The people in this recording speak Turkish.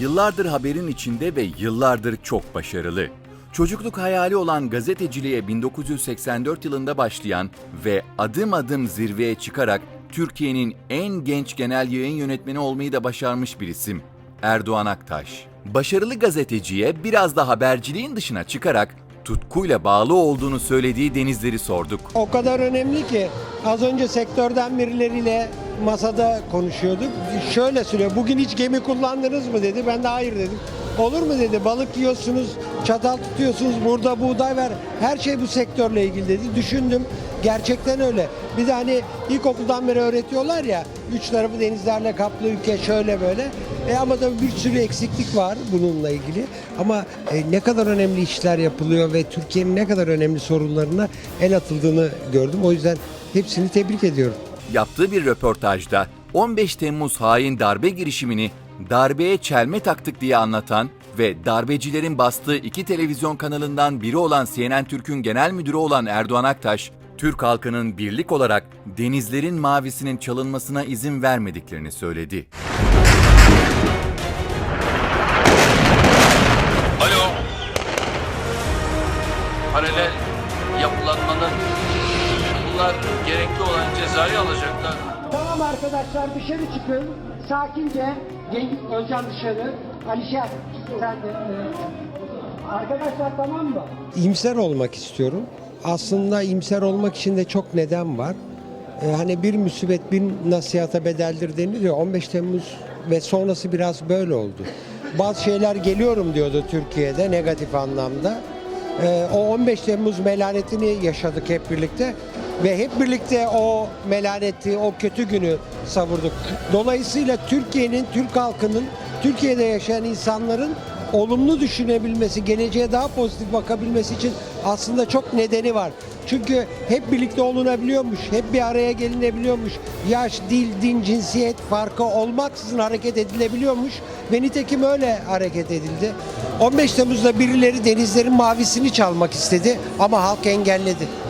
Yıllardır haberin içinde ve yıllardır çok başarılı. Çocukluk hayali olan gazeteciliğe 1984 yılında başlayan ve adım adım zirveye çıkarak Türkiye'nin en genç genel yayın yönetmeni olmayı da başarmış bir isim. Erdoğan Aktaş. Başarılı gazeteciye biraz da haberciliğin dışına çıkarak tutkuyla bağlı olduğunu söylediği denizleri sorduk. O kadar önemli ki az önce sektörden birileriyle masada konuşuyorduk. Şöyle söylüyor. Bugün hiç gemi kullandınız mı dedi. Ben de hayır dedim. Olur mu dedi. Balık yiyorsunuz, çatal tutuyorsunuz, burada buğday var. Her şey bu sektörle ilgili dedi. Düşündüm. Gerçekten öyle. Bir de hani ilkokuldan beri öğretiyorlar ya. Üç tarafı denizlerle kaplı ülke şöyle böyle. E ama tabii bir sürü eksiklik var bununla ilgili. Ama e, ne kadar önemli işler yapılıyor ve Türkiye'nin ne kadar önemli sorunlarına el atıldığını gördüm. O yüzden hepsini tebrik ediyorum. Yaptığı bir röportajda 15 Temmuz hain darbe girişimini darbeye çelme taktık diye anlatan ve darbecilerin bastığı iki televizyon kanalından biri olan CNN Türk'ün genel müdürü olan Erdoğan Aktaş, Türk halkının birlik olarak denizlerin mavisinin çalınmasına izin vermediklerini söyledi. Alo. Paralel yapılanmanın bunlar gerekli olan cezayı alacaklar. Tamam arkadaşlar dışarı çıkın. Sakince. Cengiz Özcan dışarı. Alişer sen de. e, Arkadaşlar tamam mı? İyimser olmak istiyorum. Aslında iyimser olmak için de çok neden var. Ee, hani bir musibet bir nasihata bedeldir denir ya 15 Temmuz ve sonrası biraz böyle oldu. Bazı şeyler geliyorum diyordu Türkiye'de negatif anlamda. Ee, o 15 Temmuz melanetini yaşadık hep birlikte ve hep birlikte o melaneti, o kötü günü savurduk. Dolayısıyla Türkiye'nin, Türk halkının, Türkiye'de yaşayan insanların olumlu düşünebilmesi, geleceğe daha pozitif bakabilmesi için aslında çok nedeni var. Çünkü hep birlikte olunabiliyormuş, hep bir araya gelinebiliyormuş. Yaş, dil, din, cinsiyet farkı olmaksızın hareket edilebiliyormuş ve nitekim öyle hareket edildi. 15 Temmuz'da birileri denizlerin mavisini çalmak istedi ama halk engelledi.